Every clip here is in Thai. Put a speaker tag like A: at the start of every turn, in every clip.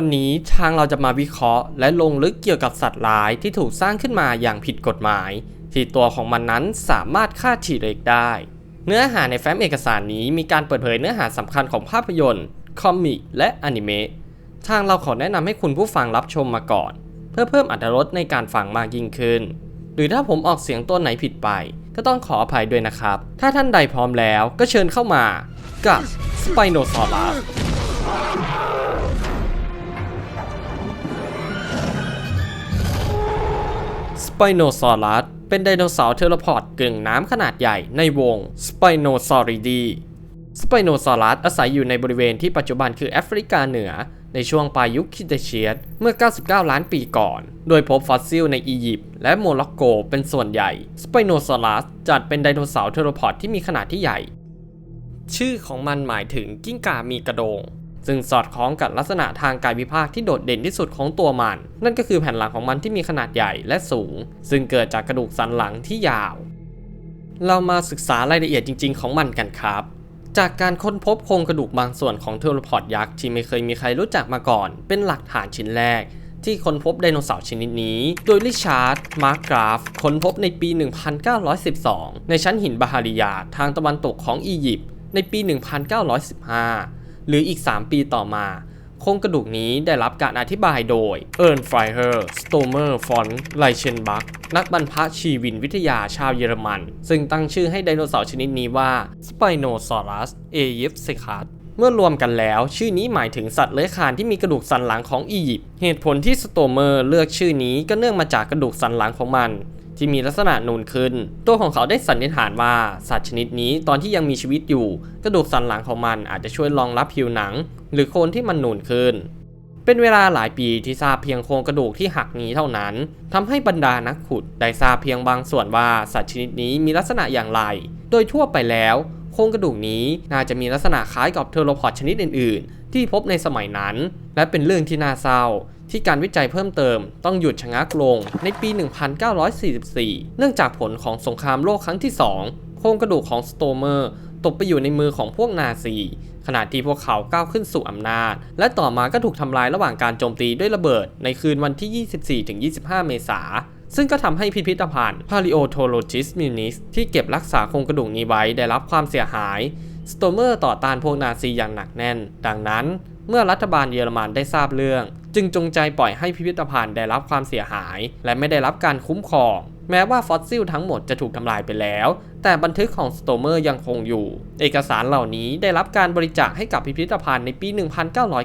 A: วันนี้ทางเราจะมาวิเคราะห์ และลงลึกเกี่ยวกับสัตว์ร้ายที่ถูกสร้างขึ้นมาอย่างผิดกฎหมาย ที่ตัวของมันนั้นสามารถฆ่าทีเล็กได้ เนื้อหาในแฟ้มเอกสารนี้มีการเปิดเผยเนื้อหาสำคัญของภาพยนตร์ คอมิกและอนิเมะทางเราขอแนะนำให้คุณผู้ฟังรับชมมาก่อน เพื่อเพิ่มอรรถรสในการฟังมากยิ่งขึ้น หรือถ้าผมออกเสียงตัวไหนผิดไป ก็ต้องขออภัยด้วยนะครับ ถ้าท่านใดพร้อมแล้วก็เชิญเข้ามากับสไปโนซอรัส ปโนซอรัสเป็นไดโนเสาร์เทเลพอร์ตกึ่งน้ำขนาดใหญ่ในวงสไปโนซอริดีสไปโนซอรัสอาศัยอยู่ในบริเวณที่ปัจจุบันคือแอฟริกาเหนือ ในช่วงปลายยุคคริเตเชียสเมื่อ 99 ล้านปีก่อน โดยพบฟอสซิลในอียิปต์และโมร็อกโกเป็นส่วนใหญ่สไปโนซอรัสจัดเป็นไดโนเสาร์เทเลพอร์ตที่มีขนาดที่ใหญ่ ชื่อของมันหมายถึงกิ้งก่ามีกระโดง ซึ่งสอดคล้องกับลักษณะทางกายวิภาคที่โดดเด่นที่สุดของตัวมัน นั่นก็คือแผ่นหลังของมันที่มีขนาดใหญ่และสูง ซึ่งเกิดจากกระดูกสันหลังที่ยาว เรามาศึกษารายละเอียดจริง ๆ ของมันกันครับ จากการค้นพบโครงกระดูกบางส่วนของเทอร์พอร์ตยักษ์ที่ไม่เคยมีใครรู้จักมาก่อน เป็นหลักฐานชิ้นแรก ที่ค้นพบไดโนเสาร์ชนิดนี้ โดยริชาร์ด มาร์กราฟ ค้นพบในปี 1912 ในชั้นหินบาฮาริยาทางตะวันตกของอียิปต์ในปี 1915 หรืออีก 3 ปีต่อมาโครงกระดูกนี้ได้รับการอธิบายโดยเอิร์นไฟเฮอร์สโตเมอร์ฟอนไลเชนบักนักบรรพชีวินวิทยาชาวเยอรมัน ซึ่งตั้งชื่อให้ไดโนเสาร์ชนิดนี้ว่า Spinosaurus aegyptiacus เมื่อรวมกันแล้ว ชื่อนี้หมายถึงสัตว์เลื้อยคลานที่มีกระดูกสันหลังของอียิปต์เหตุผลที่สโตเมอร์เลือกชื่อนี้ก็เนื่องมาจากกระดูกสันหลังของมัน ที่มีลักษณะนูนขึ้น ตัวของเขาได้สันนิษฐานว่าสัตว์ชนิดนี้ตอนที่ยังมีชีวิตอยู่ กระดูกสันหลังของมันอาจจะช่วยรองรับผิวหนัง หรือโคนที่มันนูนขึ้น เป็นเวลาหลายปีที่ทราบเพียงโครงกระดูกที่หักนี้เท่านั้นทำให้บรรดานักขุดได้ทราบเพียงบางส่วนว่าสัตว์ชนิดนี้มีลักษณะอย่างไร โดยทั่วไปแล้ว โครงกระดูกนี้น่าจะมีลักษณะคล้ายกับเทอโรพอดชนิดอื่น ๆ ที่พบในสมัยนั้น และเป็นเรื่องที่น่าเศร้า ที่การวิจัยเพิ่มเติมต้องหยุดชะงักลงในปี 1944 เนื่องจากผลของสงครามโลกครั้งที่ 2 โครงกระดูกของสโตเมอร์ตกไปอยู่ในมือของพวกนาซี ขณะที่พวกเขาก้าวขึ้นสู่อำนาจ และต่อมาก็ถูกทำลายระหว่างการโจมตีด้วยระเบิดในคืนวันที่ 24-25 เมษาซึ่งก็ทำให้พิพิธภัณฑ์ Paleontologist Munich ที่เก็บรักษาโครงกระดูกนี้ไว้ได้รับความเสียหาย สโตเมอร์ต่อต้านพวกนาซีอย่างหนักแน่น ดังนั้น เมื่อรัฐบาลเยอรมันได้ทราบเรื่อง จึงจงใจปล่อยให้พิพิธภัณฑ์ได้รับความเสียหาย และไม่ได้รับการคุ้มครอง แม้ว่าฟอสซิลทั้งหมดจะถูกทำลายไปแล้ว แต่บันทึกของสโตเมอร์ยังคงอยู่ เอกสารเหล่านี้ได้รับการบริจาคให้กับพิพิธภัณฑ์ในปี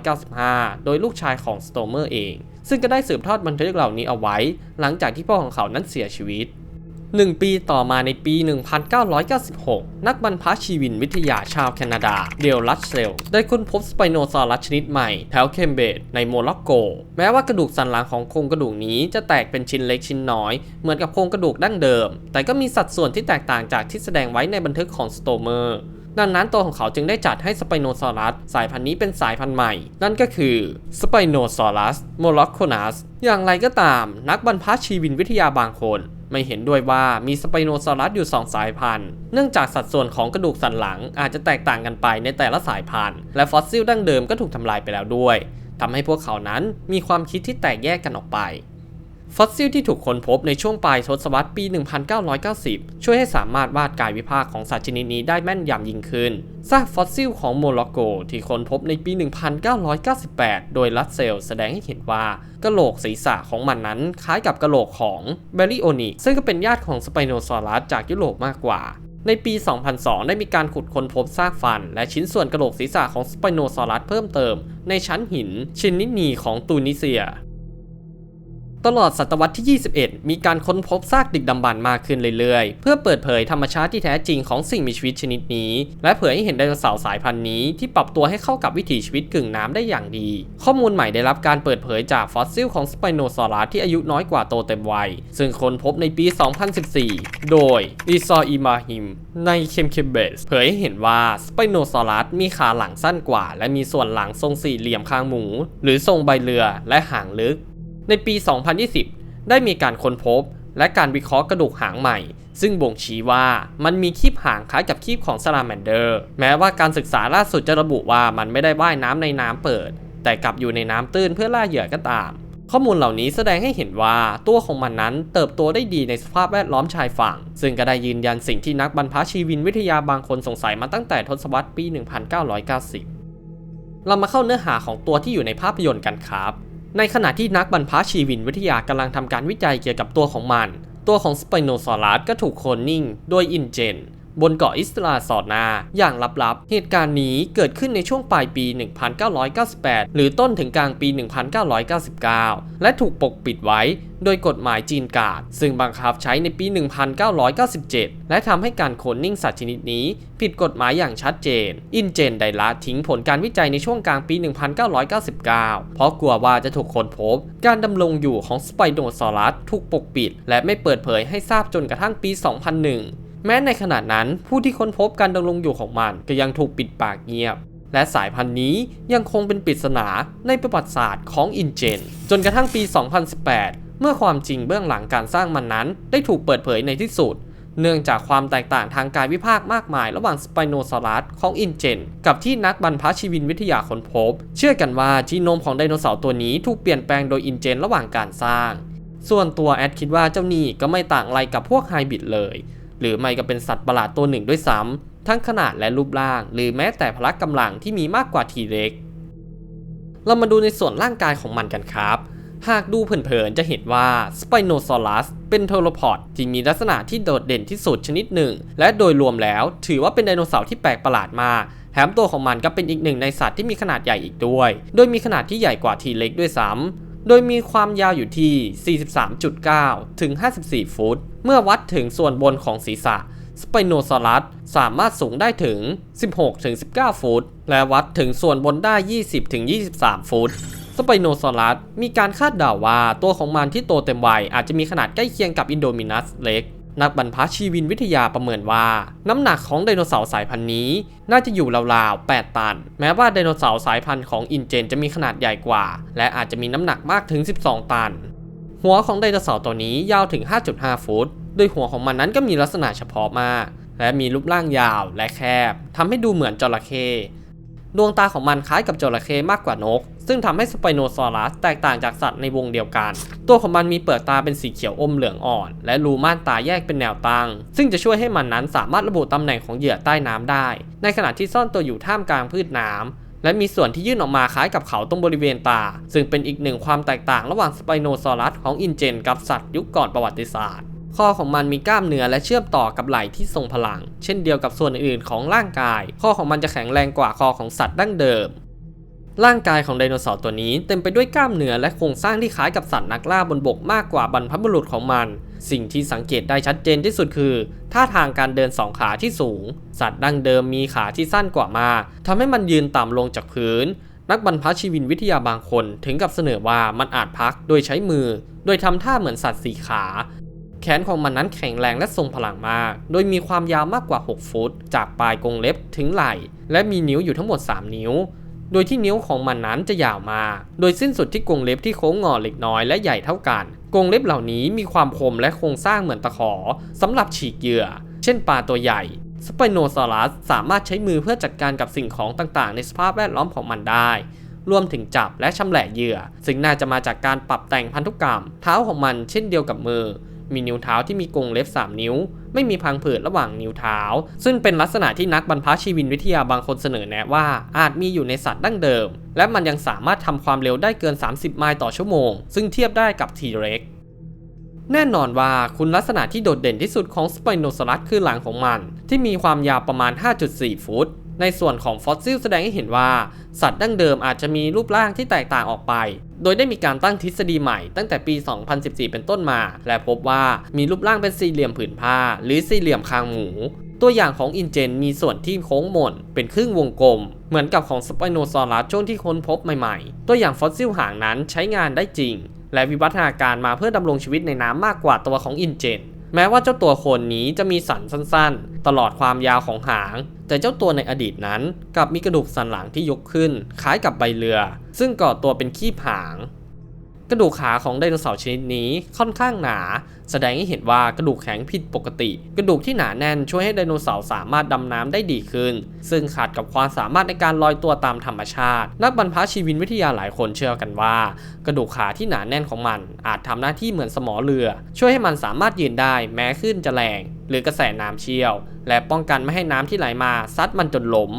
A: 1995 โดยลูกชายของสโตเมอร์เอง ซึ่งก็ได้สืบทอดบันทึกเหล่านี้เอาไว้ หลังจากที่พ่อของเขานั้นเสียชีวิต หนึ่งปีต่อมาในปี 1996 นักบรรพชีวินวิทยาชาวแคนาดา เดลลัตเซล ได้ค้นพบสไปโนซอรัสชนิดใหม่แถวเคมเบดในโมร็อกโก แม้ว่ากระดูกสันหลังของโครงกระดูกนี้จะแตกเป็นชิ้นเล็กชิ้นน้อย เหมือนกับโครงกระดูกดั้งเดิม แต่ก็มีสัดส่วนที่แตกต่างจากที่แสดงไว้ในบันทึกของสโตเมอร์ ดังนั้นตัวของเขาจึงได้จัดให้สไปโนซอรัสสายพันธุ์นี้เป็นสายพันธุ์ใหม่ นั่นก็คือสไปโนซอรัสโมร็อกโคนัสอย่างไรก็ตาม นักบรรพชีวินวิทยาบางคน ไม่เห็นด้วยว่ามีสไปโนซอรัสอยู่ 2 สายพันธุ์ เนื่องจากสัดส่วนของกระดูกสันหลังอาจจะแตกต่างกันไปในแต่ละสายพันธุ์ และฟอสซิลดั้งเดิมก็ถูกทำลายไปแล้วด้วยทำให้พวกเขานั้นมีความคิดที่แตกแยกกันออกไป ฟอสซิลที่ถูกค้นพบในช่วงปลายทศวรรษปี 1990 ช่วยให้สามารถวาดกายวิภาคของสัตว์ชนิดนี้ได้แม่นยำยิ่งขึ้น ซากฟอสซิลของโมร็อกโกที่ค้นพบในปี 1998 โดยรัสเซลแสดงให้เห็นว่ากะโหลกศีรษะของมันนั้นคล้ายกับกะโหลกของเบริโอนิกซึ่งก็เป็นญาติของสไปโนซอรัสจากยุโรปมากกว่าในปี 2002 ได้มีการขุดค้นพบซากฟัน และชิ้นส่วนกะโหลกศีรษะของสไปโนซอรัสเพิ่มเติม ในชั้นหิน ชินนินีของตูนิเซีย ตลอดศตวรรษที่ 21 มีการค้นพบซากดึกดำบรรพ์มากขึ้นเรื่อยๆ เพื่อเปิดเผยธรรมชาติที่แท้จริงของสิ่งมีชีวิตชนิดนี้ และเผยให้เห็นไดโนเสาร์สายพันธุ์นี้ที่ปรับตัวให้เข้ากับวิถีชีวิตกึ่งน้ำได้อย่างดี ข้อมูลใหม่ได้รับการเปิดเผยจากฟอสซิลของสไปโนซอรัสที่อายุน้อยกว่าโตเต็มวัย ซึ่งค้นพบในปี 2014 โดยอีซออิมาฮิม ในเคมเคเบสเผยให้เห็นว่าสไปโนซอรัสมีขาหลังสั้นกว่า และมีส่วนหลังทรงสี่เหลี่ยมคางหมู หรือทรงใบเรือและหางลึก ในปี 2020 ได้มีการค้นพบและการวิเคราะห์กระดูกหางใหม่ ซึ่งบ่งชี้ว่ามันมีคีบหางคล้ายกับคีบของซาลาแมนเดอร์ แม้ว่าการศึกษาล่าสุดจะระบุว่ามันไม่ได้ว่ายน้ำในน้ำเปิด แต่กลับอยู่ในน้ำตื้นเพื่อล่าเหยื่อก็ตาม ข้อมูลเหล่านี้แสดงให้เห็นว่าตัวของมันนั้นเติบโตได้ดีในสภาพแวดล้อมชายฝั่ง ซึ่งก็ได้ยืนยันสิ่งที่นักบรรพชีวินวิทยาบางคนสงสัยมาตั้งแต่ทศวรรษปี 1990 เรามาเข้าเนื้อหาของตัวที่อยู่ในภาพยนตร์กันครับ ในขณะที่นักบรรพชีวินวิทยากำลังทำการวิจัยเกี่ยวกับตัวของมัน ตัวของสไปโนซอรัสก็ถูกโคลนนิ่งโดยอินเจน บนเกาะอิสลาสอดนา อย่างลับๆ เหตุการณ์นี้เกิดขึ้นในช่วงปลายปี 1998 หรือต้นถึงกลางปี 1999 และถูกปกปิดไว้โดยกฎหมายจีนกาด ซึ่งบังคับใช้ในปี 1997 และทำให้การโคลนนิ่งสัตว์ชนิดนี้ผิดกฎหมายอย่างชัดเจน อินเจนได้ละทิ้งผลการวิจัยในช่วงกลางปี 1999 เพราะกลัวว่าจะถูกค้นพบ การดำรงอยู่ของสไปโนซอรัสถูกปกปิด และไม่เปิดเผยให้ทราบจนกระทั่งปี 2001 แม้ในขณะนั้นผู้ที่ค้นพบการดำรงอยู่ของมันก็ยังถูกปิดปากเงียบ และสายพันธุ์นี้ยังคงเป็นปริศนาในประวัติศาสตร์ของอินเจน จนกระทั่งปี 2018 เมื่อความจริงเบื้องหลังการสร้างมันนั้น ได้ถูกเปิดเผยในที่สุด เนื่องจากความแตกต่างทางกายวิภาคมากมาย ระหว่างสไปโนซอรัสของอินเจน กับที่นักบรรพชีวินวิทยาค้นพบ เชื่อกันว่าจีโนมของไดโนเสาร์ตัวนี้ถูกเปลี่ยนแปลงโดยอินเจน ระหว่างการสร้าง ส่วนตัวแอดคิดว่าเจ้านี่ก็ไม่ต่างอะไรกับพวกไฮบริดเลย หรือไม่ก็เป็นสัตว์ประหลาดตัวหนึ่งด้วยซ้ำทั้งขนาดและรูปร่าง หรือแม้แต่พละกำลังที่มีมากกว่าทีเล็ก เรามาดูในส่วนร่างกายของมันกันครับ หากดูเผินๆจะเห็นว่าสไปโนซอรัสเป็นเทโรพอดที่มีลักษณะที่โดดเด่นที่สุดชนิดหนึ่ง และโดยรวมแล้ว ถือว่าเป็นไดโนเสาร์ที่แปลกประหลาดมากแถมตัวของมันก็เป็นอีกหนึ่งในสัตว์ที่มีขนาดใหญ่อีกด้วย โดยมีขนาดที่ใหญ่กว่าทีเล็กด้วยซ้ำ โดยมีความยาวอยู่ที่ 43.9 ถึง 54 ฟุต เมื่อวัดถึงส่วนบนของศีรษะ สไปโนซอรัสสามารถสูงได้ถึง 16 ถึง 19 ฟุต และวัดถึงส่วนบนได้ 20 ถึง 23 ฟุต สไปโนซอรัสมีการคาดเดาว่าตัวของมันที่โตเต็มวัยอาจจะมีขนาดใกล้เคียงกับอินโดมินัสเล็ก นักบรรพชีวินวิทยาประเมินว่า น้ำหนักของไดโนเสาร์สายพันธุ์นี้ น่าจะอยู่ราวๆ 8 ตัน แม้ว่าไดโนเสาร์สายพันธุ์ของอินเจนจะมีขนาดใหญ่กว่า และอาจจะมีน้ำหนักมากถึง 12 ตัน หัวของไดโนเสาร์ตัวนี้ยาวถึง 5.5 ฟุต โดยหัวของมันนั้นก็มีลักษณะเฉพาะมาก และมีรูปร่างยาวและแคบทำให้ดูเหมือนจระเข้ ดวงตาของมันคล้ายกับจระเข้มากกว่านก ซึ่งทำให้สไปโนซอรัสแตกต่างจากสัตว์ในวงเดียวกัน ตัวของมันมีเปลือกตาเป็นสีเขียวอมเหลืองอ่อน และรูม่านตาแยกเป็นแนวตั้ง ซึ่งจะช่วยให้มันนั้นสามารถระบุตำแหน่งของเหยื่อใต้น้ำได้ ในขณะที่ซ่อนตัวอยู่ท่ามกลางพืชน้ำและมีส่วนที่ยื่นออกมาคล้ายกับเขาตรงบริเวณตา ซึ่งเป็นอีกหนึ่งความแตกต่างระหว่างสไปโนซอรัสของอินเจนกับสัตว์ยุคก่อนประวัติศาสตร์ คอของมันมีกล้ามเนื้อและเชื่อมต่อกับไหล่ที่ทรงพลัง เช่นเดียวกับส่วนอื่นๆของร่างกาย ข้อของมันจะแข็งแรงกว่าคอของสัตว์ดั้งเดิม ร่างกายของไดโนเสาร์ตัวนี้เต็มไปด้วยกล้ามเนื้อและโครงสร้างที่คล้ายกับสัตว์นักล่าบนบกมากกว่าบรรพบุรุษของมัน สิ่งที่สังเกตได้ชัดเจนที่สุดคือ ท่าทางการเดินสองขาที่สูง สัตว์ดั้งเดิมมีขาที่สั้นกว่ามากทำให้มันยืนต่ำลงจากพื้นนักบรรพชีวินวิทยาบางคนถึงกับเสนอว่ามันอาจพักโดยใช้มือ โดยทำท่าเหมือนสัตว์สี่ขา แขนของมันนั้นแข็งแรงและทรงพลังมาก โดยมีความยาวมากกว่า 6 ฟุต จากปลายกรงเล็บถึงไหล่ และมีนิ้วอยู่ทั้งหมด 3 นิ้ว โดยที่นิ้วของมันนั้นจะยาวมากโดยสิ้นสุดที่กรงเล็บที่โค้งงอเล็กน้อยและใหญ่เท่ากัน กรงเล็บเหล่านี้มีความคมและโครงสร้างเหมือนตะขอสำหรับฉีกเหยื่อ เช่นปลาตัวใหญ่สไปโนซอรัสสามารถใช้มือเพื่อจัดการกับสิ่งของต่างๆ ในสภาพแวดล้อมของมันได้ รวมถึงจับและชำแหละเหยื่อ ซึ่งน่าจะมาจากการปรับแต่งพันธุกรรม เท้าของมันเช่นเดียวกับมือ มีนิ้วเท้าที่มีกรงเล็บ 3 นิ้ว ไม่มีพังผืดระหว่างนิ้วเท้า ซึ่งเป็นลักษณะที่นักบรรพชีวินวิทยาบางคนเสนอแนะว่าอาจมีอยู่ในสัตว์ดั้งเดิม และมันยังสามารถทำความเร็วได้เกิน 30 ไมล์ต่อชั่วโมง ซึ่งเทียบได้กับทีเร็กแน่นอนว่าคุณลักษณะที่โดดเด่นที่สุดของสไปโนซอรัสคือหลังของมัน ที่มีความยาวประมาณ 5.4 ฟุต ในส่วนของฟอสซิลแสดงให้เห็นว่า สัตว์ดั้งเดิมอาจจะมีรูปร่างที่แตกต่างออกไป โดยได้มีการตั้งทฤษฎีใหม่ตั้งแต่ปี 2014 เป็นต้นมา และพบว่ามีรูปร่างเป็นสี่เหลี่ยมผืนผ้า หรือสี่เหลี่ยมคางหมู ตัวอย่างของอินเจนมีส่วนที่โค้งมนเป็นครึ่งวงกลม เหมือนกับของสไปโนซอรัสช่วงที่ค้นพบใหม่ๆ ตัวอย่างฟอสซิลหางนั้นใช้งานได้จริง และวิวัฒนาการมาเพื่อดำรงชีวิตในน้ำมากกว่าตัวของอินเจน แม้ว่าเจ้าตัวโคนนี้จะมีสันสั้นๆ ตลอดความยาวของหาง แต่เจ้าตัวในอดีตนั้นกลับมีกระดูกสันหลังที่ยกขึ้น คล้ายกับใบเรือ ซึ่งก่อตัวเป็นขี้ผาง ระดูกขาของไดโนเสาร์ชนิดนี้ค่อนข้างหนา แสดงให้เห็นว่ากระดูกแข็งผิดปกติ กระดูกที่หนาแน่นช่วยให้ไดโนเสาร์สามารถดำน้ำได้ดีขึ้น ซึ่งขาดกับความสามารถในการลอยตัวตามธรรมชาติ นักบรรพชีวินวิทยาหลายคนเชื่อกันว่า กระดูกขาที่หนาแน่นของมัน อาจทำหน้าที่เหมือนสมอเรือ ช่วยให้มันสามารถยืนได้แม้ขึ้นจะแรง หรือกระแสน้ำเชี่ยว และป้องกันไม่ให้น้ำที่ไหลมาซัดมันจนล้ม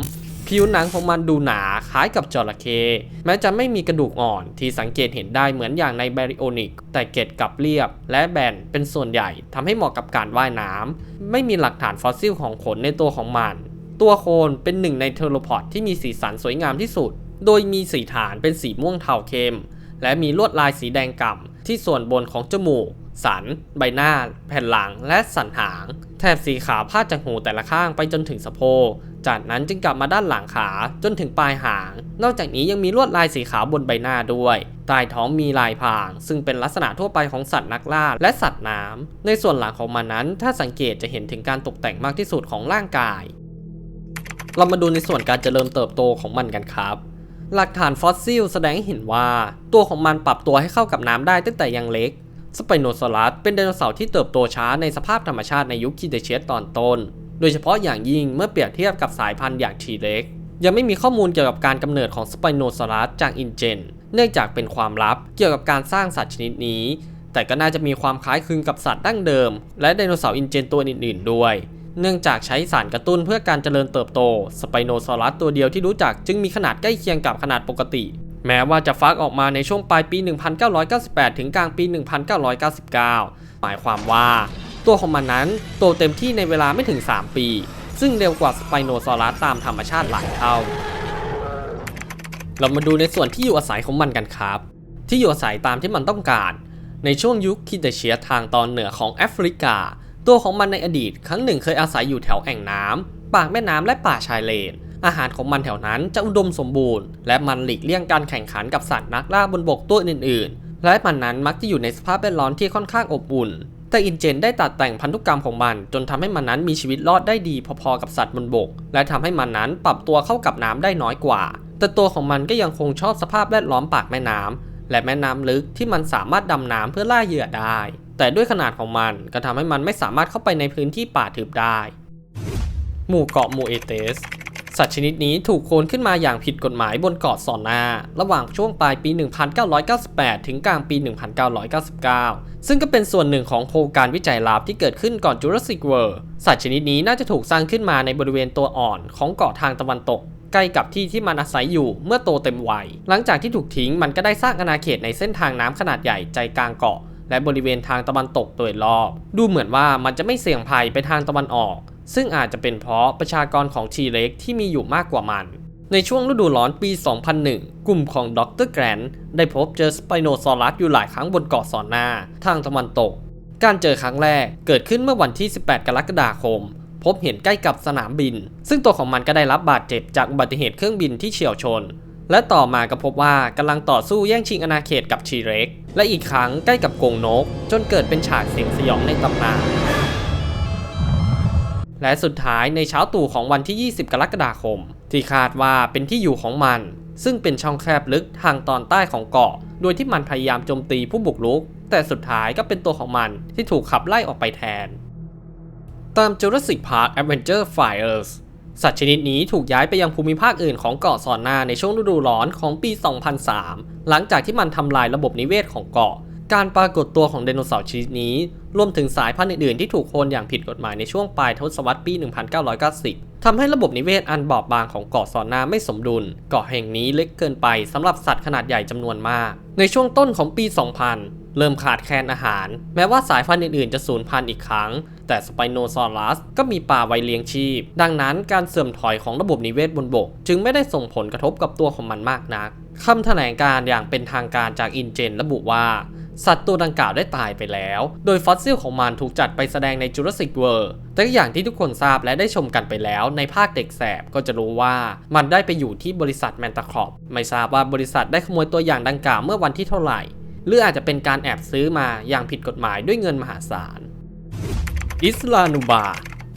A: ผิวหนังของมันดูหนาคล้ายกับจระเข้แม้จะไม่มีกระดูกอ่อนที่สังเกตเห็นได้เหมือนอย่างในแบริโอนิก แต่เกล็ดกลับเรียบ และแบนเป็นส่วนใหญ่ทำให้เหมาะกับการว่ายน้ำไม่มีหลักฐานฟอสซิลของขนในตัวของมัน ตัวโคนเป็นหนึ่งในเทโรพอดที่มีสีสันสวยงามที่สุด โดยมีสีฐานเป็นสีม่วงเทาเข้มและมีลวดลายสีแดงก่ำที่ส่วนบนของจมูก สัน ใบหน้า แผ่นหลัง และสันหาง แถบสีขาวพาดจากหูแต่ละข้างไปจนถึงสะโพก จากนั้นจึงกลับมาด้านหลังขาจนถึงปลายหาง นอกจากนี้ยังมีลวดลายสีขาวบนใบหน้าด้วยใต้ท้องมีลายพราง ซึ่งเป็นลักษณะทั่วไปของสัตว์นักล่าและสัตว์น้ำในส่วนหลังของมันนั้น ถ้าสังเกตจะเห็นถึงการตกแต่งมากที่สุดของร่างกาย เรามาดูในส่วนการเจริญเติบโตของมันกันครับหลักฐานฟอสซิลแสดงให้เห็นว่าตัวของมันปรับตัวให้เข้ากับน้ำได้ตั้งแต่ยังเล็ก สไปโนซอรัสเป็นไดโนเสาร์ที่เติบโตช้าในสภาพธรรมชาติในยุคคีเดเชียสตอนต้น โดยเฉพาะอย่างยิ่งเมื่อเปรียบเทียบกับสายพันธุ์อย่างทีเล็กยังไม่มีข้อมูลเกี่ยวกับการกำเนิดของสไปโนซอรัสจากอินเจน เนื่องจากเป็นความลับเกี่ยวกับการสร้างสัตว์ชนิดนี้ แต่ก็น่าจะมีความคล้ายคลึงกับสัตว์ดั้งเดิม และไดโนเสาร์อินเจนตัวอื่นๆ ด้วย เนื่องจากใช้สารกระตุ้นเพื่อการเจริญเติบโต สไปโนซอรัสตัวเดียวที่รู้จักจึงมีขนาดใกล้เคียงกับขนาดปกติ แม้ว่าจะฟักออกมาในช่วงปลายปี 1998 ถึงกลางปี 1999 หมายความว่า ตัวของมันนั้นโตเต็มที่ในเวลาไม่ถึง 3 ปี ซึ่งเร็วกว่าสไปโนซอรัสตามธรรมชาติหลายเท่า เรามาดูในส่วนที่อยู่อาศัยของมันกันครับ ที่อยู่อาศัยตามที่มันต้องการ ในช่วงยุคคิเดเชียทางตอนเหนือของแอฟริกา ตัวของมันในอดีตครั้งหนึ่งเคยอาศัยอยู่แถวแอ่งน้ำปากแม่น้ำและป่าชายเลน อาหารของมันแถวนั้นจะอุดมสมบูรณ์ และมันหลีกเลี่ยงการแข่งขันกับสัตว์นักล่าบนบกตัวอื่น ๆ และมันนั้นมักจะอยู่ในสภาพแวดล้อมที่ค่อนข้างอบอุ่น แต่อินเจนได้ตัดแต่งพันธุกรรมของมัน จนทำให้มันนั้นมีชีวิตรอดได้ดีพอๆกับสัตว์บนบก และทำให้มันนั้นปรับตัวเข้ากับน้ำได้น้อยกว่า แต่ตัวของมันก็ยังคงชอบสภาพแวดล้อมปากแม่น้ำและแม่น้ำลึกที่มันสามารถดำน้ำเพื่อล่าเหยื่อได้ แต่ด้วยขนาดของมันก็ทำให้มันไม่สามารถเข้าไปในพื้นที่ป่าทึบได้ หมู่เกาะมูเอเตส สัตว์ชนิดนี้ถูกโคนขึ้นมาอย่างผิดกฎหมายบนเกาะซอนนา ระหว่างช่วงปลายปี 1998 ถึงกลางปี 1999 ซึ่งก็เป็นส่วนหนึ่งของโครงการวิจัยลับที่เกิดขึ้นก่อน Jurassic World สัตว์ชนิดนี้น่าจะถูกสร้างขึ้นมาในบริเวณตัวอ่อนของเกาะทางตะวันตกใกล้กับที่ที่มันอาศัยอยู่เมื่อโตเต็มวัย หลังจากที่ถูกทิ้งมันก็ได้สร้างอาณาเขตในเส้นทางน้ำขนาดใหญ่ใจกลางเกาะ และบริเวณทางตะวันตกโดยรอบ ดูเหมือนว่ามันจะไม่เสี่ยงภัยไปทางตะวันออก ซึ่งอาจจะเป็นเพราะประชากรของทีเล็กที่มีอยู่มากกว่ามัน ในช่วงฤดูร้อนปี 2001 กลุ่มของดรแกรนได้พบเจอสไปโนซอรัสอยู่หลายครั้งบนเกาะซอนนาทางตะวันตก การเจอครั้งแรกเกิดขึ้นเมื่อวันที่ 18 กรกฎาคม พบเห็นใกล้กับสนามบิน ซึ่งตัวของมันก็ได้รับบาดเจ็บจากอุบัติเหตุเครื่องบินที่เฉียวชน และต่อมาก็พบว่ากำลังต่อสู้แย่งชิงอาณาเขตกับชีเร็กและอีกครั้งใกล้กับกรงนก จนเกิดเป็นฉากเสียงสยองในตำนาน และสุดท้ายในเช้าตู่ของวันที่ 20 กรกฎาคม ที่คาดว่าเป็นที่อยู่ของมัน ซึ่งเป็นช่องแคบลึกทางตอนใต้ของเกาะ โดยที่มันพยายามโจมตีผู้บุกรุก แต่สุดท้ายก็เป็นตัวของมันที่ถูกขับไล่ออกไปแทน ตาม Jurassic Park Adventure Fires สัตว์ชนิดนี้ถูกย้ายไปยังภูมิภาคอื่นของเกาะซอนนาในช่วงฤดูร้อนของปี 2003 หลังจากที่มันทำลายระบบนิเวศของเกาะ การปรากฏตัวของไดโนเสาร์ชนิดนี้รวมถึงสายพันธุ์อื่นๆที่ถูกโค่นอย่างผิดกฎหมายในช่วงปลายทศวรรษปี 1990ทำให้ระบบนิเวศอันบอบบางของเกาะซอนนาไม่สมดุล เกาะแห่งนี้เล็กเกินไปสำหรับสัตว์ขนาดใหญ่จำนวนมาก ในช่วงต้นของปี 2000 เริ่มขาดแคลนอาหาร แม้ว่าสายพันธุ์อื่นๆจะสูญพันธุ์อีกครั้ง แต่สไปโนซอรัสก็มีป่าไว้เลี้ยงชีพ ดังนั้นการเสื่อมถอยของระบบนิเวศบนบก จึงไม่ได้ส่งผลกระทบกับตัวของมันมากนักคำแถลงการอย่างเป็นทางการจากอินเจนระบุว่า สัตว์ตัวดังกล่าวได้ตายไปแล้ว โดยฟอสซิลของมันถูกจัดไปแสดงใน Jurassic World แต่อย่างที่ทุกคนทราบและได้ชมกันไปแล้ว ในภาคเด็กแสบก็จะรู้ว่ามันได้ไปอยู่ที่บริษัทแมนตาครอปไม่ทราบว่าบริษัทได้ขโมยตัวอย่างดังกล่าวเมื่อวันที่เท่าไหร่ หรืออาจจะเป็นการแอบซื้อมาอย่างผิดกฎหมายด้วยเงินมหาศาล อิสลานูบา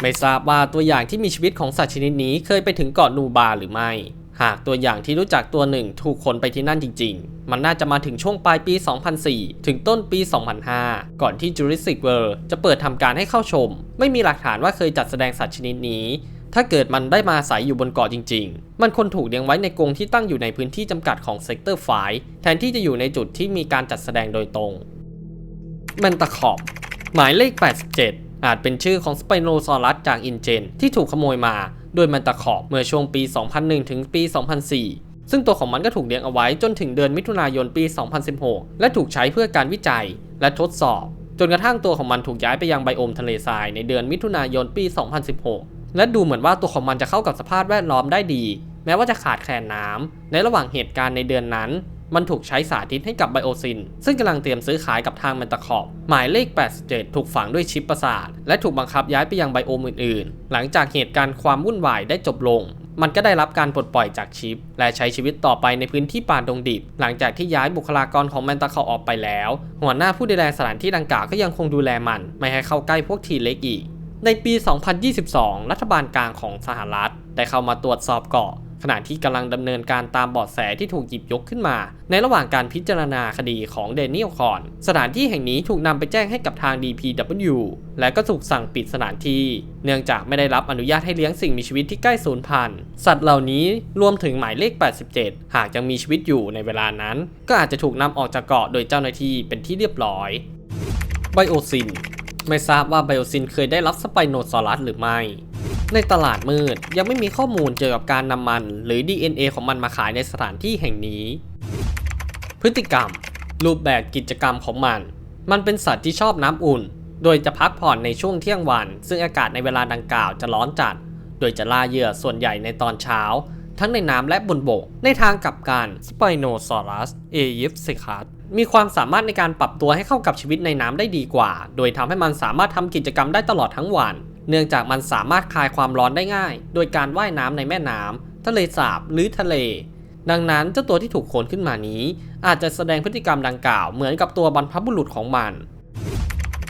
A: ไม่ทราบว่าตัวอย่างที่มีชีวิตของสัตว์ชนิดนี้เคยไปถึงเกาะนูบาหรือไม่ หากตัวอย่างที่รู้จักตัวหนึ่งถูกขนไปที่นั่นจริง ๆ มันน่าจะมาถึงช่วงปลายปี 2004 ถึงต้นปี 2005 ก่อนที่ Jurassic World จะเปิดทำการให้เข้าชม ไม่มีหลักฐานว่าเคยจัดแสดงสัตว์ชนิดนี้ ถ้าเกิดมันได้มาอาศัยอยู่บนเกาะจริง ๆ มันควรถูกเลี้ยงไว้ในกรงที่ตั้งอยู่ในพื้นที่จำกัดของเซกเตอร์ไฟแทนที่จะอยู่ในจุดที่มีการจัดแสดงโดยตรงแมนตาคอบหมายเลข 87 อาจเป็นชื่อของสไปโนซอรัสจากอินเจนที่ถูกขโมยมา โดยแมนตาคอบเมื่อช่วงปี 2001 ถึงปี 2004 ซึ่งตัวของมันก็ถูกเลี้ยงเอาไว้จนถึงเดือนมิถุนายนปี 2016 และถูกใช้เพื่อการวิจัยและทดสอบ จนกระทั่งตัวของมันถูกย้ายไปยังไบโอมทะเลทรายในเดือนมิถุนายนปี 2016 และดูเหมือนว่าตัวของมันจะเข้ากับสภาพแวดล้อมได้ดี แม้ว่าจะขาดแคลนน้ำในระหว่างเหตุการณ์ในเดือนนั้น มันถูกใช้สาธิตให้กับไบโอซิน ซึ่งกำลังเตรียมซื้อขายกับทางแมนตาคอบ หมายเลข 87 ถูกฝังด้วยชิปประสาท และถูกบังคับย้ายไปยังไบโอมอื่นๆ หลังจากเหตุการณ์ความวุ่นวายได้จบลง มันก็ได้รับการปลดปล่อยจากชิป และใช้ชีวิตต่อไปในพื้นที่ป่าดงดิบ หลังจากที่ย้ายบุคลากรของแมนตาคอบออกไปแล้ว หัวหน้าผู้ดูแลสถานที่ดังกล่าวก็ยังคงดูแลมัน ไม่ให้เข้าใกล้พวกทีเล็กอีก ในปี 2022 รัฐบาลกลางของสหรัฐได้เข้ามาตรวจสอบเกาะ ขณะที่กำลังดำเนินการตามบาะแสที่ถูกหยิบยกขึ้นมา ในระหว่างการพิจารณาคดีของเดนิเอลคอนสถานที่แห่งนี้ถูกนำไปแจ้งให้กับทาง DPW และก็ถูกสั่งปิดสถานที่ เนื่องจากไม่ได้รับอนุญาตให้เลี้ยงสิ่งมีชีวิตที่ใกล้สูญพันธุ์สัตว์เหล่านี้รวมถึงหมายเลข 87 หากยังมีชีวิตอยู่ในเวลานั้น ก็อาจจะถูกนำออกจากเกาะโดยเจ้าหน้าที่เป็นที่เรียบร้อยไบโอซินไม่ทราบว่าไบโอซินเคยได้รับสไปโนซอรัสหรือไม่ ในตลาดมืดยังไม่มีข้อมูลเกี่ยวกับการนำมัน หรือ DNA ของมันมาขายในสถานที่แห่งนี้ พฤติกรรม รูปแบบกิจกรรมของมัน มันเป็นสัตว์ที่ชอบน้ำอุ่น โดยจะพักผ่อนในช่วงเที่ยงวัน ซึ่งอากาศในเวลาดังกล่าวจะร้อนจัด โดยจะล่าเหยื่อส่วนใหญ่ในตอนเช้า ทั้งในน้ำและบนบก ในทางกลับกัน Spinosaurus a e p s i c u s มีความสามารถในการปรับตัวให้เข้ากับชีวิตในน้ำได้ดีกว่า โดยทำให้มันสามารถทำกิจกรรมได้ตลอดทั้งวัน เนื่องจากมันสามารถคลายความร้อนได้ง่าย โดยการว่ายน้ำในแม่น้ำทะเลสาบหรือทะเล ดังนั้นเจ้าตัวที่ถูกขนขึ้นมานี้ อาจจะแสดงพฤติกรรมดังกล่าวเหมือนกับตัวบรรพบุรุษของมัน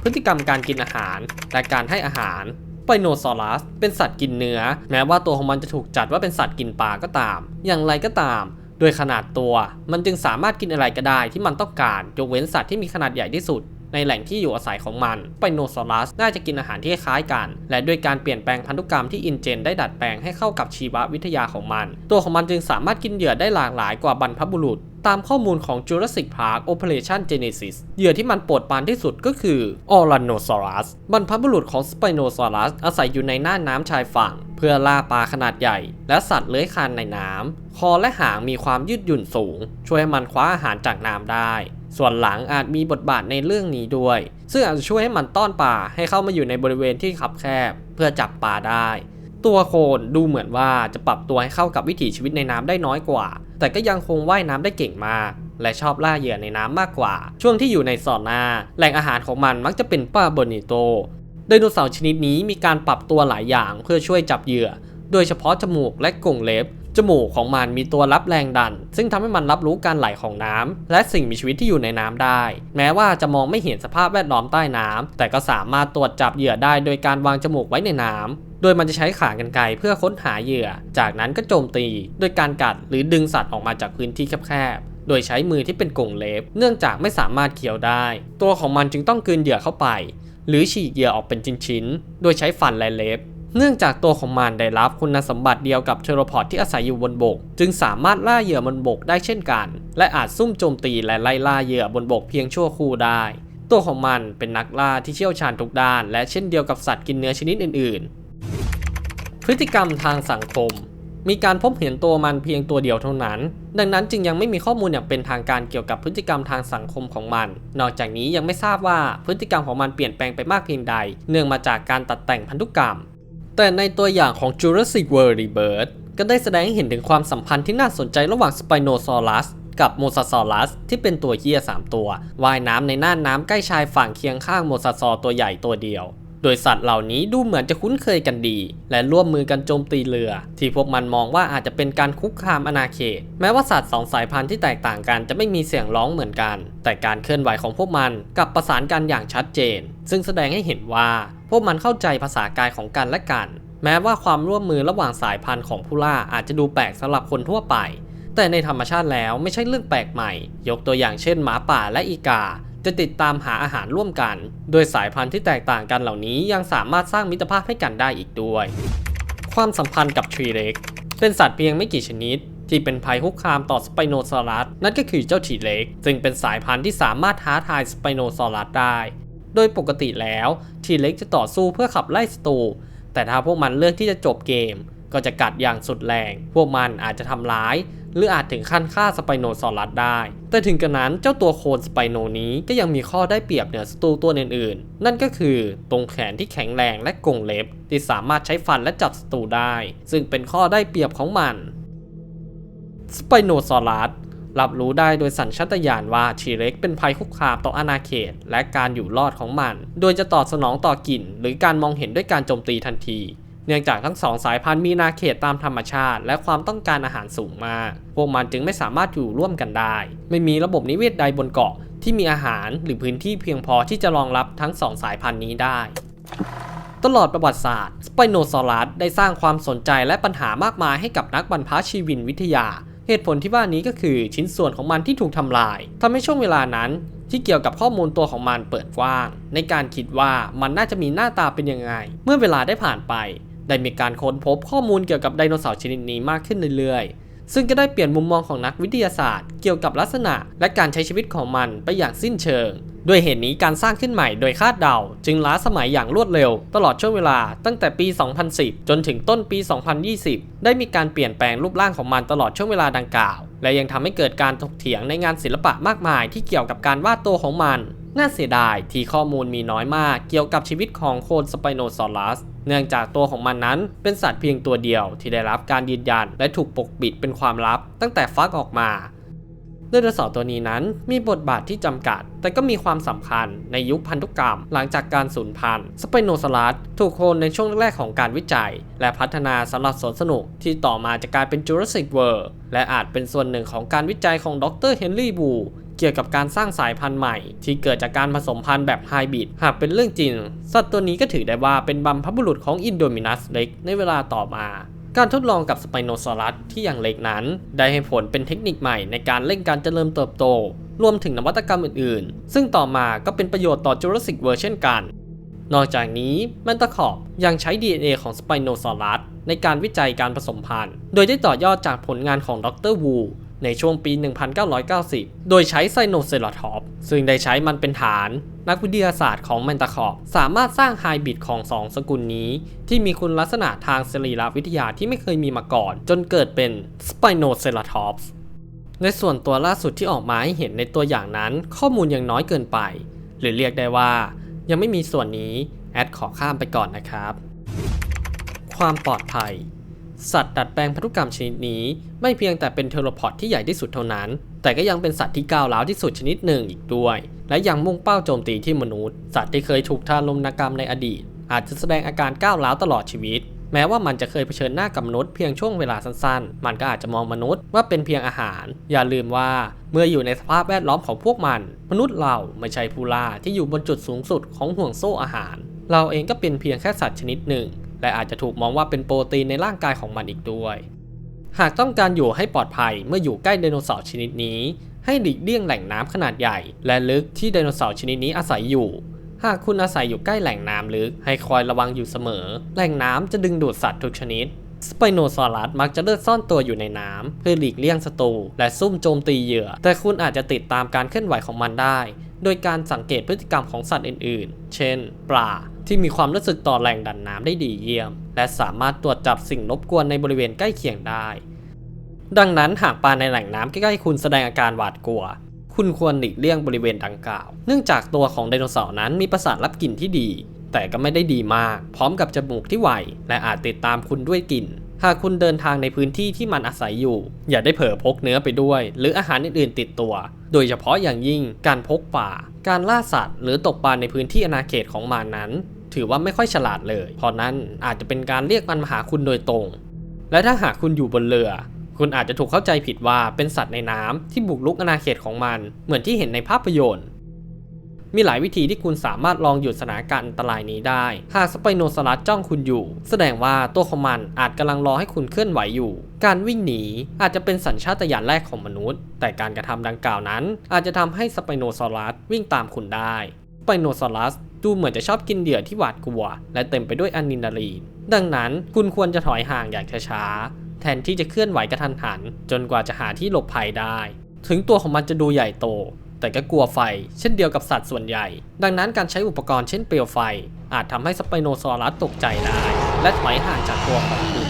A: พฤติกรรมการกินอาหารและการให้อาหารไปโนซอรัสเป็นสัตว์กินเนื้อ แม้ว่าตัวของมันจะถูกจัดว่าเป็นสัตว์กินปลาก็ตาม อย่างไรก็ตาม โดยขนาดตัว มันจึงสามารถกินอะไรก็ได้ที่มันต้องการยกเว้นสัตว์ที่มีขนาดใหญ่ที่สุด ในแหล่งที่อยู่อาศัยของมันไปโนซอรัสน่าจะกินอาหารที่คล้ายกัน และด้วยการเปลี่ยนแปลงพันธุกรรมที่อินเจนได้ดัดแปลงให้เข้ากับชีววิทยาของมัน ตัวของมันจึงสามารถกินเหยื่อได้หลากหลายกว่าบรรพบุรุษตามข้อมูลของ Jurassic Park Operation Genesis เหยื่อที่มันโปรดปรานที่สุดก็คือ Oranosaurus บรรพบุรุษของ Spinosaurus อาศัยอยู่ในน่านน้ำชายฝั่ง เพื่อล่าปลาขนาดใหญ่ และสัตว์เลื้อยคลานในน้ำ คอและหางมีความยืดหยุ่นสูง ช่วยให้มันคว้าอาหารจากน้ำได้ ส่วนหลังอาจมีบทบาทในเรื่องนี้ด้วย ซึ่งอาจจะช่วยให้มันต้อนปลาให้เข้ามาอยู่ในบริเวณที่คับแคบ เพื่อจับปลาได้ ตัวโคนดูเหมือนว่าจะปรับตัวให้เข้ากับวิถีชีวิตในน้ำได้น้อยกว่า แต่ก็ยังคงว่ายน้ำได้เก่งมาก และชอบล่าเหยื่อในน้ำมากกว่า ช่วงที่อยู่ในสอนนาแหล่งอาหารของมันมักจะเป็นปลาโบนิโตไดโนเสาร์ชนิดนี้มีการปรับตัวหลายอย่างเพื่อช่วยจับเหยื่อ โดยเฉพาะจมูกและกรงเล็บ จมูกของมันมีตัวรับแรงดัน ซึ่งทำให้มันรับรู้การไหลของน้ำและสิ่งมีชีวิตที่อยู่ในน้ำได้ แม้ว่าจะมองไม่เห็นสภาพแวดล้อมใต้น้ำแต่ก็สามารถตรวจจับเหยื่อได้โดยการวางจมูกไว้ในน้ำโดยมันจะใช้ขากรรไกรเพื่อค้นหาเหยื่อ จากนั้นก็โจมตี โดยการกัดหรือดึงสัตว์ออกมาจากพื้นที่แคบๆ โดยใช้มือที่เป็นกรงเล็บ เนื่องจากไม่สามารถเคี้ยวได้ ตัวของมันจึงต้องกลืนเหยื่อเข้าไป หรือฉีกเหยื่อออกเป็นชิ้นๆ โดยใช้ฟันและเล็บ เนื่องจากตัวของมันได้รับคุณสมบัติเดียวกับเทโรพอดที่อาศัยอยู่บนบก จึงสามารถล่าเหยื่อบนบกได้เช่นกัน และอาจซุ่มโจมตีและไล่ล่าเหยื่อบนบกเพียงชั่วครู่ได้ ตัวของมันเป็นนักล่าที่เชี่ยวชาญทุกด้าน และเช่นเดียวกับสัตว์กินเนื้อชนิดอื่น ๆ พฤติกรรมทางสังคม มีการพบเห็นตัวมันเพียงตัวเดียวเท่านั้น ดังนั้นจึงยังไม่มีข้อมูลอย่างเป็นทางการเกี่ยวกับพฤติกรรมทางสังคมของมัน นอกจากนี้ยังไม่ทราบว่าพฤติกรรมของมันเปลี่ยนแปลงไปมากเพียงใด เนื่องมาจากการตัดแต่งพันธุกรรม แต่ในตัวอย่างของ Jurassic World Rebirth ก็ได้แสดงให้เห็นถึงความสัมพันธ์ที่น่าสนใจระหว่าง Spinosaurus กับ Mosasaurus ที่เป็นตัวเฮีย3 ตัว ว่ายน้ำในน่านน้ำใกล้ชายฝั่งเคียงข้างโมซาซอตัวใหญ่ตัวเดียว ดยสัตว์เหล่านี้ดูเหมือนจะคุ้นเคยกันดี และร่วมมือกันโจมตีเรือ ที่พวกมันมองว่าอาจจะเป็นการคุกคามอาณาเขต แม้ว่าสัตว์สองสายพันธุ์ที่แตกต่างกันจะไม่มีเสียงร้องเหมือนกัน แต่การเคลื่อนไหวของพวกมันกลับประสานกันอย่างชัดเจน ซึ่งแสดงให้เห็นว่า พวกมันเข้าใจภาษากายของกันและกัน แม้ว่าความร่วมมือระหว่างสายพันธุ์ของผู้ล่าอาจจะดูแปลกสำหรับคนทั่วไปแต่ในธรรมชาติแล้วไม่ใช่เรื่องแปลกใหม่ ยกตัวอย่างเช่นหมาป่าและอีกา จะติดตามหาอาหารร่วมกัน โดยสายพันธุ์ที่แตกต่างกันเหล่านี้ยังสามารถสร้างมิตรภาพให้กันได้อีกด้วย ความสัมพันธ์กับทรีเล็กเป็นสัตว์เพียงไม่กี่ชนิด ที่เป็นภัยคุกคามต่อสไปโนซอรัส นั่นก็คือเจ้าทีเล็กซึ่งเป็นสายพันธุ์ที่สามารถท้าทายสไปโนซอรัสได้ โดยปกติแล้วทีเล็กจะต่อสู้เพื่อขับไล่ศัตรูแต่ถ้าพวกมันเลือกที่จะจบเกม ก็จะกัดอย่างสุดแรง พวกมันอาจจะทำร้าย หรืออาจถึงขั้นฆ่าสไปโนซอรัสได้ แต่ถึงกระนั้นเจ้าตัวโคนสไปโนนี้ก็ยังมีข้อได้เปรียบเหนือศัตรูตัวอื่นๆ นั่นก็คือตรงแขนที่แข็งแรงและกงเล็บ ที่สามารถใช้ฟันและจับศัตรูได้ ซึ่งเป็นข้อได้เปรียบของมันสไปโนซอรัสรับรู้ได้โดยสัญชาตญาณว่าทีเร็กเป็นภัยคุกคามต่ออาณาเขต และการอยู่รอดของมัน โดยจะตอบสนองต่อกลิ่น หรือการมองเห็นด้วยการโจมตีทันที เนื่องจากทั้งสองสายพันธุ์มีอาณาเขตตามธรรมชาติ และความต้องการอาหารสูงมาก พวกมันจึงไม่สามารถอยู่ร่วมกันได้ ไม่มีระบบนิเวศใดบนเกาะที่มีอาหารหรือพื้นที่เพียงพอที่จะรองรับทั้งสองสายพันธุ์นี้ได้ตลอดประวัติศาสตร์สไปโนซอรัสได้สร้างความสนใจและปัญหามากมายให้กับนักบรรพชีวินวิทยา เหตุผลที่ว่านี้ก็คือชิ้นส่วนของมันที่ถูกทำลายทำให้ช่วงเวลานั้น ที่เกี่ยวกับข้อมูลตัวของมันเปิดกว้าง ในการคิดว่ามันน่าจะมีหน้าตาเป็นยังไง เมื่อเวลาได้ผ่านไป ได้มีการค้นพบข้อมูลเกี่ยวกับไดโนเสาร์ชนิดนี้มากขึ้นเรื่อยๆ ซึ่งก็ได้เปลี่ยนมุมมองของนักวิทยาศาสตร์ เกี่ยวกับลักษณะและการใช้ชีวิตของมันไปอย่างสิ้นเชิง ด้วยเหตุนี้การสร้างขึ้นใหม่โดยคาดเดา จึงล้าสมัยอย่างรวดเร็ว ตลอดช่วงเวลาตั้งแต่ปี 2010 จนถึงต้นปี 2020 ได้มีการเปลี่ยนแปลงรูปร่างของมันตลอดช่วงเวลาดังกล่าว และยังทำให้เกิดการถกเถียงในงานศิลปะมากมาย ที่เกี่ยวกับการวาดตัวของมัน น่าเสียดายที่ข้อมูลมีน้อยมาก เกี่ยวกับชีวิตของโคนสไปโนซอรัส เนื่องจากตัวของมันนั้นเป็นสัตว์เพียงตัวเดียวที่ได้รับการยืนยันและถูกปกปิดเป็นความลับ ตั้งแต่ฟักออกมาไดโนเสาร์ตัวนี้นั้นมีบทบาทที่จำกัด แต่ก็มีความสำคัญในยุคพันธุกรรม หลังจากการสูญพันธุ์สไปโนซอรัสถูกโคลนในช่วงแรกของการวิจัย และพัฒนาสำหรับสวนสนุกที่ต่อมาจะกลายเป็นจูราสสิกเวิร์และอาจเป็นส่วนหนึ่งของการวิจัยของดรเฮนรี่บู เกี่ยวกับการสร้างสายพันธุ์ใหม่ ที่เกิดจากการผสมพันธุ์แบบไฮบริดหากเป็นเรื่องจริง สัตว์ตัวนี้ก็ถือได้ว่าเป็นบัมพบุรุษของอินโดมินัสเล็กในเวลาต่อมา การทดลองกับสไปโนซอรัสที่อย่างเล็กนั้น ได้ให้ผลเป็นเทคนิคใหม่ในการเร่งการเจริญเติบโต รวมถึงนวัตกรรมอื่นๆ ซึ่งต่อมาก็เป็นประโยชน์ต่อจูราสสิกเวิร์เช่นกันนอกจากนี้แมนตาคอบยังใช้ DNA ของสไปโนซอรัสในการวิจัยการผสมพันธุ์ โดยได้ต่อยอดจากผลงานของดรวู ในช่วงปี 1990 โดยใช้ไซโนเซราทอปซึ่งได้ใช้มันเป็นฐาน นักวิทยาศาสตร์ของแมนตาคอบสามารถสร้างไฮบริดของสองสกุลนี้ ที่มีคุณลักษณะทางสรีรวิทยาที่ไม่เคยมีมาก่อน จนเกิดเป็นสไปโนเซราทอปในส่วนตัวล่าสุดที่ออกมาให้เห็นในตัวอย่างนั้น ข้อมูลยังน้อยเกินไป หรือเรียกได้ว่า ยังไม่มีส่วนนี้ แอดขอข้ามไปก่อนนะครับ ความปลอดภัย สัตว์ดัดแปลงพันธุกรรมชนิดนี้ ไม่เพียงแต่เป็นเทโลพอดที่ใหญ่ที่สุดเท่านั้น แต่ก็ยังเป็นสัตว์ที่ก้าวร้าวที่สุดชนิดหนึ่งอีกด้วย และยังมุ่งเป้าโจมตีที่มนุษย์ สัตว์ที่เคยถูกทารุณกรรมในอดีต อาจจะแสดงอาการก้าวร้าวตลอดชีวิต แม้ว่ามันจะเคยเผชิญหน้ากับมนุษย์เพียงช่วงเวลาสั้นๆ มันก็อาจจะมองมนุษย์ว่าเป็นเพียงอาหาร อย่าลืมว่าเมื่ออยู่ในสภาพแวดล้อมของพวกมัน มนุษย์เราไม่ใช่ผู้ล่าที่อยู่บนจุดสูงสุดของห่วงโซ่อาหาร เราเองก็เป็นเพียงแค่สัตว์ชนิดหนึ่ง และอาจจะถูกมองว่าเป็นโปรตีนในร่างกายของมันอีกด้วย หากต้องการอยู่ให้ปลอดภัยเมื่ออยู่ใกล้ไดโนเสาร์ชนิดนี้ ให้หลีกเลี่ยงแหล่งน้ำขนาดใหญ่ และลึกที่ไดโนเสาร์ชนิดนี้อาศัยอยู่ หากคุณอาศัยอยู่ใกล้แหล่งน้ำลึก ให้คอยระวังอยู่เสมอ แหล่งน้ำจะดึงดูดสัตว์ทุกชนิด สไปโนซอรัสมักจะเลือกซ่อนตัวอยู่ในน้ำเพื่อหลีกเลี่ยงศัตรูและซุ่มโจมตีเหยื่อ แต่คุณอาจจะติดตามการเคลื่อนไหวของมันได้ โดยการสังเกตพฤติกรรมของสัตว์อื่น ๆ เช่น ปลาที่มีความรู้สึกต่อแหล่งดันน้ำได้ดีเยี่ยม และสามารถตรวจจับสิ่งรบกวนในบริเวณใกล้เคียงได้ ดังนั้นหากปลาในแหล่งน้ำใกล้ๆคุณแสดงอาการหวาดกลัว คุณควรหลีกเลี่ยงบริเวณดังกล่าว เนื่องจากตัวของไดโนเสาร์นั้นมีประสาทรับกลิ่นที่ดี แต่ก็ไม่ได้ดีมาก พร้อมกับจมูกที่ไวและอาจติดตามคุณด้วยกลิ่น หากคุณเดินทางในพื้นที่ที่มันอาศัยอยู่ อย่าได้เผลอพกเนื้อไปด้วย หรืออาหารอื่นๆติดตัว โดยเฉพาะอย่างยิ่งการพกป่า การล่าสัตว์ หรือตกปลาในพื้นที่อาณาเขตของมันนั้น ถือว่าไม่ค่อยฉลาดเลย เพราะนั้นอาจจะเป็นการเรียกมันมาหาคุณโดยตรง และถ้าหากคุณอยู่บนเรือคุณอาจจะถูกเข้าใจผิดว่าเป็นสัตว์ในน้ำที่บุกรุกอาณาเขตของมัน เหมือนที่เห็นในภาพยนตร์ มีหลายวิธีที่คุณสามารถลองหยุดสถานการณ์อันตรายนี้ได้ หากสไปโนซอรัสจ้องคุณอยู่ แสดงว่าตัวของมันอาจกำลังรอให้คุณเคลื่อนไหวอยู่ การวิ่งหนีอาจจะเป็นสัญชาตญาณแรกของมนุษย์ แต่การกระทำดังกล่าวนั้น อาจจะทำให้สไปโนซอรัสวิ่งตามคุณได้สไปโนซอรัสดูเหมือนจะชอบกินเหยื่อที่หวาดกลัว และเต็มไปด้วยอะดรีนาลีน ดังนั้นคุณควรจะถอยห่างอย่างช้าๆแทนที่จะเคลื่อนไหวกระทันหัน จนกว่าจะหาที่หลบภัยได้ ถึงตัวของมันจะดูใหญ่โต แต่ก็กลัวไฟ เช่นเดียวกับสัตว์ส่วนใหญ่ ดังนั้นการใช้อุปกรณ์เช่นเปลวไฟ อาจทำให้สไปโนซอรัสตกใจได้ และถอยห่างจากตัวของคุณ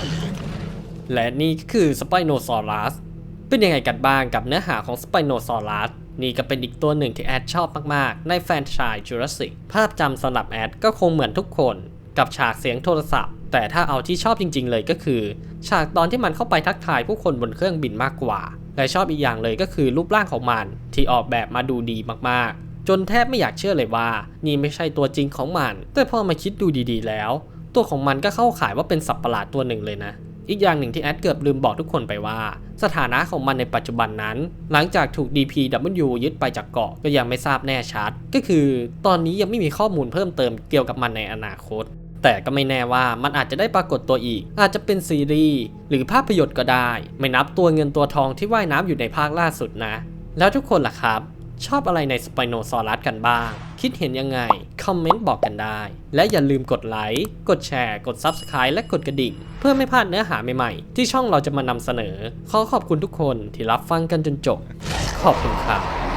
A: และนี่ก็คือสไปโนซอรัสเป็นยังไงกันบ้างกับเนื้อหาของสไปโนซอรัสนี่ก็เป็นอีกตัวหนึ่งที่แอดชอบมาก ๆ ในแฟนชายจูราสสิกภาพจำสำหรับแอดก็คงเหมือนทุกคน กับฉากเสียงโทรศัพท์ แต่ถ้าเอาที่ชอบจริง ๆ เลยก็คือ ฉากตอนที่มันเข้าไปทักทายผู้คนบนเครื่องบินมากกว่า และชอบอีกอย่างเลยก็คือรูปร่างของมันที่ออกแบบมาดูดีมากๆ จนแทบไม่อยากเชื่อเลยว่า นี่ไม่ใช่ตัวจริงของมัน แต่พอมาคิดดูดีๆแล้ว ตัวของมันก็เข้าขายว่าเป็นสัตว์ประหลาดตัวหนึ่งเลยนะ อีกอย่างหนึ่งที่แอดเกือบลืมบอกทุกคนไปว่า สถานะของมันในปัจจุบันนั้น หลังจากถูก DPW ยึดไปจากเกาะก็ยังไม่ทราบแน่ชัด ก็คือ ตอนนี้ยังไม่มีข้อมูลเพิ่มเติมเกี่ยวกับมันในอนาคต แต่ก็ไม่แน่ว่ามันอาจจะได้ปรากฏตัวอีก อาจจะเป็นซีรีส์หรือภาพยนตร์ก็ได้ ไม่นับตัวเงินตัวทองที่ว่ายน้ำอยู่ในภาคล่าสุดนะ แล้วทุกคนล่ะครับ ชอบอะไรในสไปโนซอรัสกันบ้าง คิดเห็นยังไง คอมเมนต์บอกกันได้ และอย่าลืมกดไลค์ กดแชร์ กด Subscribe และกดกระดิ่ง เพื่อไม่พลาดเนื้อหาใหม่ๆ ที่ช่องเราจะมานำเสนอ ขอขอบคุณทุกคนที่รับฟังกันจนจบ ขอบคุณครับ